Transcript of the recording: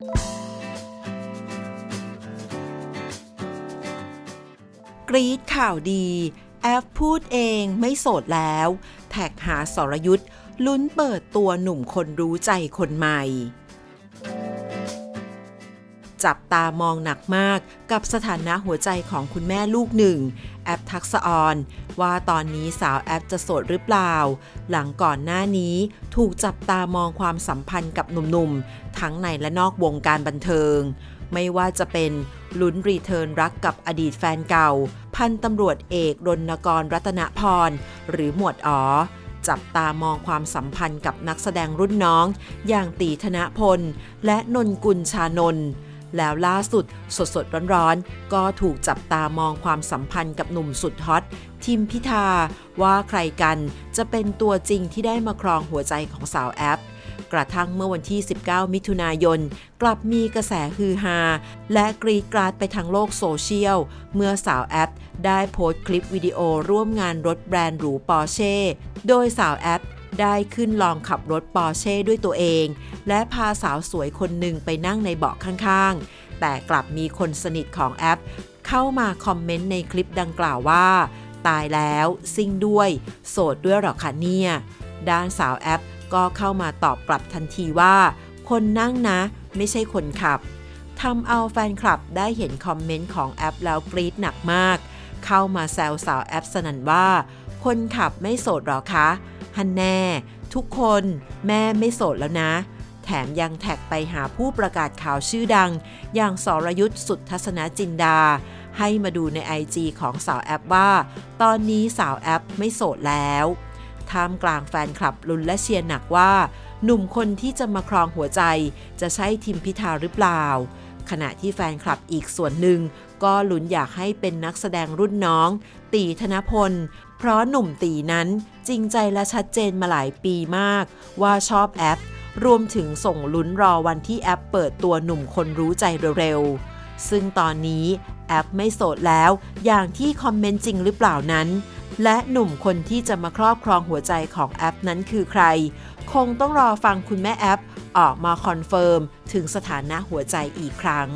กรีดข่าวดี แอฟพูดเองไม่โสดแล้ว แท็กหาสรยุทธ์ลุ้นเปิดตัวหนุ่มคนรู้ใจคนใหม่ จับตามองหนักมากกับสถานะหัวใจของคุณแม่ลูกหนึ่ง แอปทักษออนว่าตอนนี้สาวแอปจะโสดหรือเปล่า หลังก่อนหน้านี้ถูกจับตามองความสัมพันธ์กับหนุ่มๆ ทั้งในและนอกวงการบันเทิง ไม่ว่าจะเป็นลุ้นรีเทิร์นรักกับอดีตแฟนเก่า พันตำรวจเอกรณกรรัตนพร หรือหมวดอ๋อจับตามองความสัมพันธ์กับนักแสดงรุ่นน้อง อย่างตีธนพล และนนกุลชานนท์ แล้วล่าสุดสดสดร้อนๆ ก็ถูกจับตามองความสัมพันธ์กับหนุ่มสุดฮอตทิมพิธา ว่าใครกันจะเป็นตัวจริงที่ได้มาครองหัวใจของสาวแอปกระทั่งเมื่อวันที่ 19 มิถุนายน กลับมีกระแสฮือฮา และกรีดกราดไปทางโลกโซเชียล เมื่อสาวแอปได้โพสต์คลิปวิดีโอร่วมงานรถแบรนด์หรูปอร์เช่ โดยสาวแอป ได้ขึ้นลองขับรถปอร์เช่ด้วยตัวเอง และพาสาวสวยคนหนึ่งไปนั่งในเบาะข้างๆ แต่กลับมีคนสนิทของแอป เข้ามาคอมเมนต์ในคลิปดังกล่าวว่า ตายแล้วซิ่งด้วย โสดด้วยหรอคะเนี่ย ด้านสาวแอปก็เข้ามาตอบกลับทันทีว่า คนนั่งนะ ไม่ใช่คนขับทำเอาแฟนคลับได้เห็นคอมเมนต์ของแอปแล้วกรี๊ดหนักมาก เข้ามาแซวสาวแอปสนันว่า คนขับไม่โสดหรอคะ ฮันแน่ ทุกคนแม่ไม่โสดแล้วนะ แถมยังแท็กไปหาผู้ประกาศข่าวชื่อดัง อย่างสรยุทธ์สุดทัศนจินดา ให้มาดูใน IG ของสาวแอปว่า ตอนนี้สาวแอปไม่โสดแล้วท่ามกลางแฟนคลับลุ้นและเชียร์หนักว่า หนุ่มคนที่จะมาครองหัวใจ จะใช่ทิมพิธาหรือเปล่า ขณะที่แฟนคลับอีกส่วนหนึ่ง ก็ลุ้นอยากให้เป็นนักแสดงรุ่นน้อง ตีธนพล เพราะหนุ่มตีนั้นจริงใจและชัดเจนมาหลายปีมาก ว่าชอบแอป รวมถึงส่งลุ้นรอวันที่แอปเปิดตัวหนุ่มคนรู้ใจเร็วๆ ซึ่งตอนนี้แอปไม่โสดแล้ว อย่างที่คอมเมนต์จริงหรือเปล่านั้น และหนุ่มคนที่จะมาครอบครองหัวใจของแอปนั้นคือใคร คงต้องรอฟังคุณแม่แอปออกมาคอนเฟิร์มถึงสถานะหัวใจอีกครั้ง